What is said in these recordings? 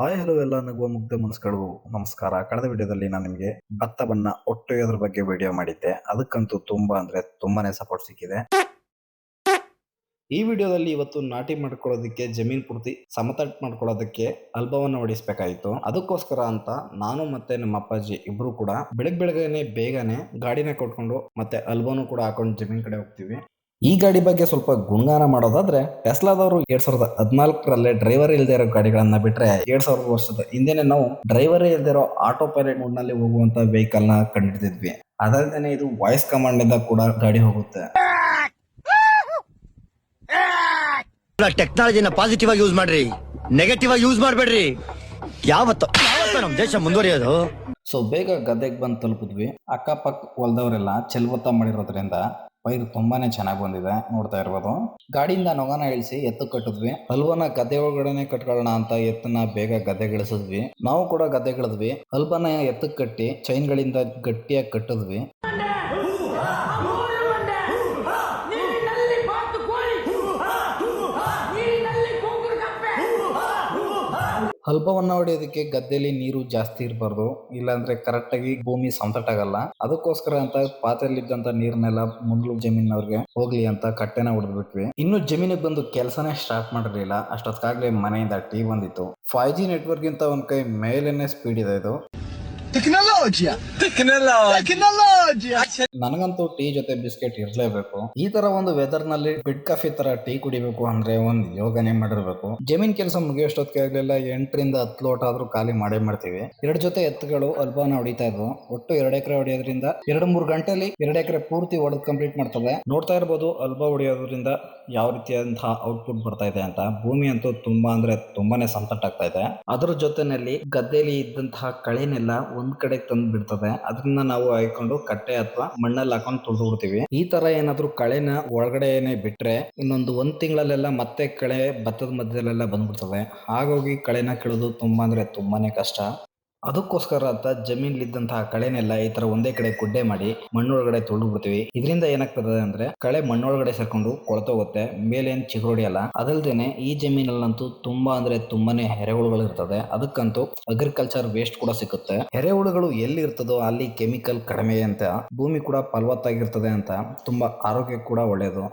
Hi hello ಎಲ್ಲ ನಗುವ ಮುಗ್ಧ ಮನಸ್ಸುಗಳು. ನಮಸ್ಕಾರ. ಕಳೆದ ವಿಡಿಯೋದಲ್ಲಿ ನಾನು ನಿಮಗೆ ಭತ್ತವನ್ನ ಒಟ್ಟೊಯ್ಯೋದ್ರ ಬಗ್ಗೆ ವಿಡಿಯೋ ಮಾಡಿದ್ದೆ. ಅದಕ್ಕಂತೂ ತುಂಬಾ ಅಂದ್ರೆ ತುಂಬಾನೇ ಸಪೋರ್ಟ್ ಸಿಕ್ಕಿದೆ. ಈ ವಿಡಿಯೋದಲ್ಲಿ ಇವತ್ತು ನಾಟಿ ಮಾಡ್ಕೊಳ್ಳೋದಕ್ಕೆ, ಜಮೀನ್ ಪೂರ್ತಿ ಸಮತಟ್ ಮಾಡ್ಕೊಳ್ಳೋದಕ್ಕೆ ಅಲ್ಬವನ್ನ ಹೊಡಿಸ್ಬೇಕಾಯ್ತು. ಅದಕ್ಕೋಸ್ಕರ ಅಂತ ನಾನು ಮತ್ತೆ ನಮ್ಮ ಅಪ್ಪಾಜಿ ಇಬ್ರು ಕೂಡ ಬೆಳಗ್ ಬೆಳಗ್ಗೆನೆ ಬೇಗನೆ ಗಾಡಿನ ಕೊಟ್ಕೊಂಡು ಮತ್ತೆ ಅಲ್ಬನು ಕೂಡ ಹಾಕೊಂಡು ಜಮೀನ್ ಕಡೆ ಹೋಗ್ತೀವಿ. ಈ ಗಾಡಿ ಬಗ್ಗೆ ಸ್ವಲ್ಪ ಗುಣಗಾನ ಮಾಡೋದಾದ್ರೆ ಟೆಸ್ಲಾದವರು ಎರಡ್ ಸಾವಿರದ ಹದಿನಾಲ್ಕರಲ್ಲೇ ಡ್ರೈವರ್ ಇಲ್ಲದೆ ಇರೋ ಗಾಡಿಗಳನ್ನ ಬಿಟ್ರೆ ಎರಡ್ ಸಾವಿರದ ವರ್ಷದ ಹಿಂದೆನೆ ನಾವು ಡ್ರೈವರ್ ಇಲ್ಲದೆ ಇರೋ ಆಟೋ ಪೈಲಟ್ ಮೋಡ್ನಲ್ಲಿ ಹೋಗುವಂತ ವೆಹಿಕಲ್ನ ಕಂಡಿಡಿದ್ವಿ ಅದಲ್ಲದೆ ಇದು ವಾಯ್ಸ್ ಕಮಾಂಡ್ ಇಂದ ಕೂಡ ಗಾಡಿ ಹೋಗುತ್ತೆ. ಟೆಕ್ನಾಲಜಿನ ಪಾಸಿಟಿವ್ ಆಗಿ ಯೂಸ್ ಮಾಡ್ರಿ. ನೆಗೆಟಿವ್ ಆಗಿ ಯೂಸ್ ಮಾಡಬೇಡ್ರಿ. ಯಾವತ್ತು? ಯಾವತ್ತು ನಮ್ ದೇಶ ಮುಂದುವರಿಯೋದು? ಸೊ ಬೇಗ ಗದ್ದೆಗೆ ಬಂದು ತಲುಪಿದ್ವಿ. ಅಕ್ಕಪಕ್ಕ ಹೊಲದವರೆಲ್ಲ ಚೆಲ್ವತ್ತ ಮಾಡಿರೋದ್ರಿಂದ ಪೈರು ತುಂಬಾನೇ ಚೆನ್ನಾಗಿ ಬಂದಿದೆ, ನೋಡ್ತಾ ಇರ್ಬೋದು. ಗಾಡಿಯಿಂದ ನೊಗನ ಇಳಿಸಿ ಎತ್ತು ಕಟ್ಟಿದ್ವಿ. ಹಲ್ವನ ಗದ್ದೆ ಒಳಗಡೆನೆ ಕಟ್ಕೊಳ್ಳೋಣ ಅಂತ ಎತ್ತನ್ನ ಬೇಗ ಗದ್ದೆಗಿಳಿಸಿದ್ವಿ ನಾವು ಕೂಡ ಗದ್ದೆಗಿಳಿದ್ವಿ ಹಲ್ವನ ಎತ್ತಕ್ಕೆ ಕಟ್ಟಿ ಚೈನ್ಗಳಿಂದ ಗಟ್ಟಿಯಾಗಿ ಕಟ್ಟಿದ್ವಿ ನೀರಿನಲ್ಲಿ ಬಾತು ಕೋಳಿ ನೀರಿನಲ್ಲಿ ಕುಂಗುರು ಕಪ್ಪೆ ಹಲ್ಬವನ್ನ ಹೊಡೆಯೋದಕ್ಕೆ ಗದ್ದೆಯಲ್ಲಿ ನೀರು ಜಾಸ್ತಿ ಇರಬಾರ್ದು ಇಲ್ಲಾಂದ್ರೆ ಕರೆಕ್ಟ್ ಆಗಿ ಭೂಮಿ ಸಂತಟಾಗಲ್ಲ ಅದಕ್ಕೋಸ್ಕರ ಅಂತ ಪಾತ್ರೆಯಲ್ಲಿದ್ದಂತ ನೀರ್ನೆಲ್ಲ ಮುಂದ್ಲು ಜಮೀನವ್ರಿಗೆ ಹೋಗ್ಲಿ ಅಂತ ಕಟ್ಟೆನ ಹೊಡೆದ್ಬಿಟ್ವಿ. ಇನ್ನು ಜಮೀನಿಗೆ ಬಂದು ಕೆಲಸನೇ ಸ್ಟಾರ್ಟ್ ಮಾಡಿರ್ಲಿಲ್ಲ. ಅಷ್ಟೊತ್ತಾಗ್ಲೇ ಮನೆಯಿಂದ ಟಿ ಬಂದಿತ್ತು. ಫೈವ್ ಜಿ ನೆಟ್ವರ್ಕ್ ಗಿಂತ ಒಂದ್ ಕೈ ಮೇಲೇನೆ ಸ್ಪೀಡ್ ಇದೆ ಇದು. ಟೆಕ್ನಾಲಜಿ ನನಗಂತೂ ಟೀ ಜೊತೆ ಬಿಸ್ಕೆಟ್ ಇರ್ಲೇಬೇಕು. ಈ ತರ ಒಂದು ವೆದರ್ನಲ್ಲಿ ಬಿಡ್ ಕಾಫಿ ತರ ಟೀ ಕುಡಿಬೇಕು ಅಂದ್ರೆ ಒಂದ್ ಯೋಗನೇ ಮಾಡಿರ್ಬೇಕು. ಜಮೀನ್ ಕೆಲಸ ಮುಗಿಯೋಷ್ಟೊತ್ತಿಗೆ ಆಗ್ಲಿಲ್ಲ, ಎಂಟರಿಂದ ಹತ್ತು ಲೋಟ ಆದ್ರೂ ಖಾಲಿ ಮಾಡೇ ಮಾಡ್ತೀವಿ. ಎರಡ್ ಜೊತೆ ಎತ್ತುಗಳು ಅಲ್ಪಾನ ಹೊಡಿತಾ ಇದ್ವು. ಒಟ್ಟು ಎರಡ್ ಎಕರೆ ಹೊಡೆಯೋದ್ರಿಂದ ಎರಡು ಮೂರು ಗಂಟೆಲಿ ಎರಡ್ ಎಕರೆ ಪೂರ್ತಿ ಹೊಡೆದು ಕಂಪ್ಲೀಟ್ ಮಾಡ್ತವೆ ನೋಡ್ತಾ ಇರ್ಬೋದು ಅಲ್ಬಾ ಹೊಡೆಯೋದ್ರಿಂದ ಯಾವ ರೀತಿಯಾದಂತಹ ಔಟ್ಪುಟ್ ಬರ್ತಾ ಇದೆ ಅಂತ. ಭೂಮಿ ಅಂತೂ ತುಂಬಾ ಅಂದ್ರೆ ತುಂಬಾನೇ ಸಂಕಟ ಇದೆ. ಅದ್ರ ಜೊತೆನಲ್ಲಿ ಗದ್ದೆಲಿ ಇದ್ದಂತಹ ಕಳೆನೆಲ್ಲ ಒಂದ್ ಕಡೆ ತಂದು ಬಿಡ್ತದೆ ಅದನ್ನ ನಾವು ಹಾಕೊಂಡು ಕಟ್ಟೆ ಅಥವಾ ಮಣ್ಣಲ್ಲಿ ಹಾಕೊಂಡು ತುಳಿದು ಬಿಡ್ತೀವಿ. ಈ ತರ ಏನಾದ್ರು ಕಳೆನ ಒಳಗಡೆನೆ ಬಿಟ್ರೆ ಇನ್ನೊಂದು ಒಂದ್ ತಿಂಗಳಲ್ಲೆಲ್ಲ ಮತ್ತೆ ಕಳೆ ಭತ್ತದ ಮಧ್ಯದಲ್ಲೆಲ್ಲ ಬಂದ್ಬಿಡ್ತವೆ ಹಾಗಾಗಿ ಕಳೆನ ಕೀಳೋದು ತುಂಬಾ ಅಂದ್ರೆ ತುಂಬಾನೇ ಕಷ್ಟ. ಅದಕ್ಕೋಸ್ಕರ ಅಂತ ಜಮೀನ್ಲಿದ್ದಂತಹ ಕಳೆನೆಲ್ಲ ಈ ತರ ಒಂದೇ ಕಡೆ ಗುಡ್ಡೆ ಮಾಡಿ ಮಣ್ಣೊಳಗಡೆ ತೊಳೆದು ಬಿಡ್ತೀವಿ ಇದರಿಂದ ಏನಾಗ್ತದೆ ಅಂದ್ರೆ ಕಳೆ ಮಣ್ಣೊಳಗಡೆ ಸೇರ್ಕೊಂಡು ಕೊಳ್ತೋಗುತ್ತೆ ಮೇಲೆ ಏನ್ ಚಿಗುರೊಡಿಯಲ್ಲ ಅದಲ್ದೇನೆ ಈ ಜಮೀನಲ್ಲಂತೂ ತುಂಬಾ ಅಂದ್ರೆ ತುಂಬಾನೇ ಎರೆಹುಳುಗಳು ಇರ್ತದೆ. ಅದಕ್ಕಂತೂ ಅಗ್ರಿಕಲ್ಚರ್ ವೇಸ್ಟ್ ಕೂಡ ಸಿಗುತ್ತೆ ಎರೆಹುಳುಗಳು ಎಲ್ಲಿ ಇರ್ತದೋ ಅಲ್ಲಿ ಕೆಮಿಕಲ್ ಕಡಿಮೆ ಅಂತ ಭೂಮಿ ಕೂಡ ಫಲವತ್ತಾಗಿರ್ತದೆ ಅಂತ ತುಂಬಾ ಆರೋಗ್ಯ ಕೂಡ ಒಳ್ಳೆಯದು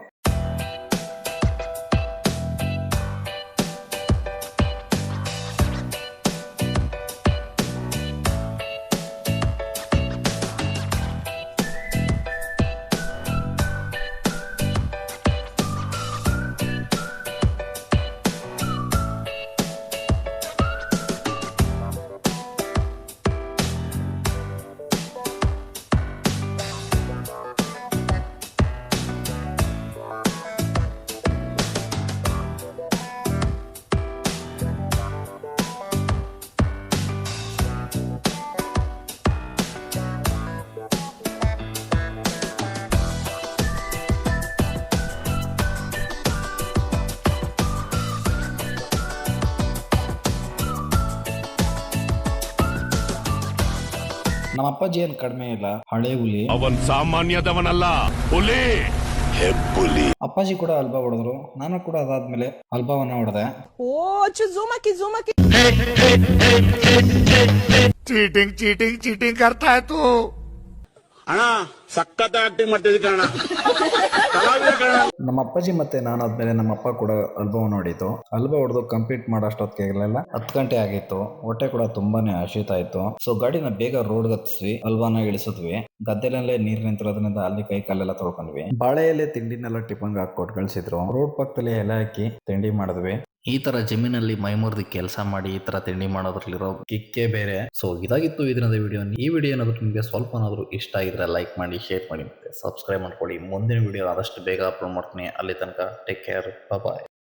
ನಮ್ಮ ಅಪ್ಪಾಜಿ ಏನ್ ಕಡಿಮೆ ಇಲ್ಲ? ಹಳೆ ಹುಲಿ. ಅವನ್ ಸಾಮಾನ್ಯದವನಲ್ಲ. ಹುಲಿ. ಹೆಬ್ಬುಲಿ. ಅಪ್ಪಾಜಿ ಕೂಡ ಅಲ್ಬಾ ಹೊಡೆದ್ರು. ನಾನು ಕೂಡ ಅದಾದ್ಮೇಲೆ ಅಲ್ಬಾವನ್ನ ಹೊಡೆದೆ. ಓ ಚು ಜೂಮಕಿ ಜೂಮಕಿ ಚೀಟಿಂಗ್ ಚೀಟಿಂಗ್ ಚೀಟಿಂಗ್ ಅರ್ಥ ಆಯ್ತು. ಅಣ್ಣ ಸಖತ್ ಆಕ್ಟಿಂಗ್ ಮಾಡ್ತಿದ್ದೆ ಕಣ ನಮ್ಮ ಅಪ್ಪಾಜಿ ಮತ್ತೆ ನಾನು ಆದ್ಮೇಲೆ ನಮ್ಮ ಅಪ್ಪ ಕೂಡ ಅಲ್ಬಾ ನೋಡಿತ್ತು. ಅಲ್ಬಾ ಹೊಡೆದು ಕಂಪ್ಲೀಟ್ ಮಾಡೋಷ್ಟೊತ್ತಿಗೆಲ್ಲ ಹತ್ತು ಗಂಟೆ ಆಗಿತ್ತು. ಹೊಟ್ಟೆ ಕೂಡ ತುಂಬಾನೇ ಹಸಿತಾ ಇತ್ತು. ಸೊ ಗಾಡಿನ ಬೇಗ ರೋಡ್ ಹತ್ತಿಸಿ ಅಲ್ವಾನ ಇಳಿಸಿದ್ವಿ. ಗದ್ದೆನಲ್ಲೇ ನೀರ್ ನಿಂತಿರೋದ್ರಿಂದ ಅಲ್ಲಿ ಕೈ ಕಾಲೆಲ್ಲ ತೊಳ್ಕೊಂಡ್ವಿ. ಬಾಳೆ ಎಲೆ ತಿಂಡಿನೆಲ್ಲ ಟಿಫನ್ಗೆ ಕೊಟ್ಟು ಕಳ್ಸಿದ್ರು. ರೋಡ್ ಪಕ್ಕದಲ್ಲಿ ಎಲೆ ಹಾಕಿ ತಿಂಡಿ ಮಾಡಿದ್ವಿ. ಈ ತರ ಜಮೀನಲ್ಲಿ ಮೈಮೂರ್ದಿ ಕೆಲಸ ಮಾಡಿ ಈ ತರ ತಿಂಡಿ ಮಾಡೋದ್ರಲ್ಲಿರೋ ಕಿಕ್ಕೆ ಬೇರೆ. ಸೊ ಇದಾಗಿತ್ತು ಇದರಿಂದ ವಿಡಿಯೋ ಈ ವಿಡಿಯೋ ಏನಾದ್ರು ನಿಮಗೆ ಸ್ವಲ್ಪನಾದ್ರೂ ಇಷ್ಟ ಆಗಿದ್ರೆ ಲೈಕ್ ಮಾಡಿ ಶೇರ್ ಮಾಡಿ ಮತ್ತೆ ಸಬ್ಸ್ಕ್ರೈಬ್ ಮಾಡ್ಕೊಳ್ಳಿ. ಮುಂದಿನ ವಿಡಿಯೋ ಆದಷ್ಟು ಬೇಗ ಅಪ್ಲೋಡ್ ಮಾಡ್ತೀನಿ. ಅಲ್ಲಿ ತನಕ ಟೇಕ್ ಕೇರ್ ಬಾಯ್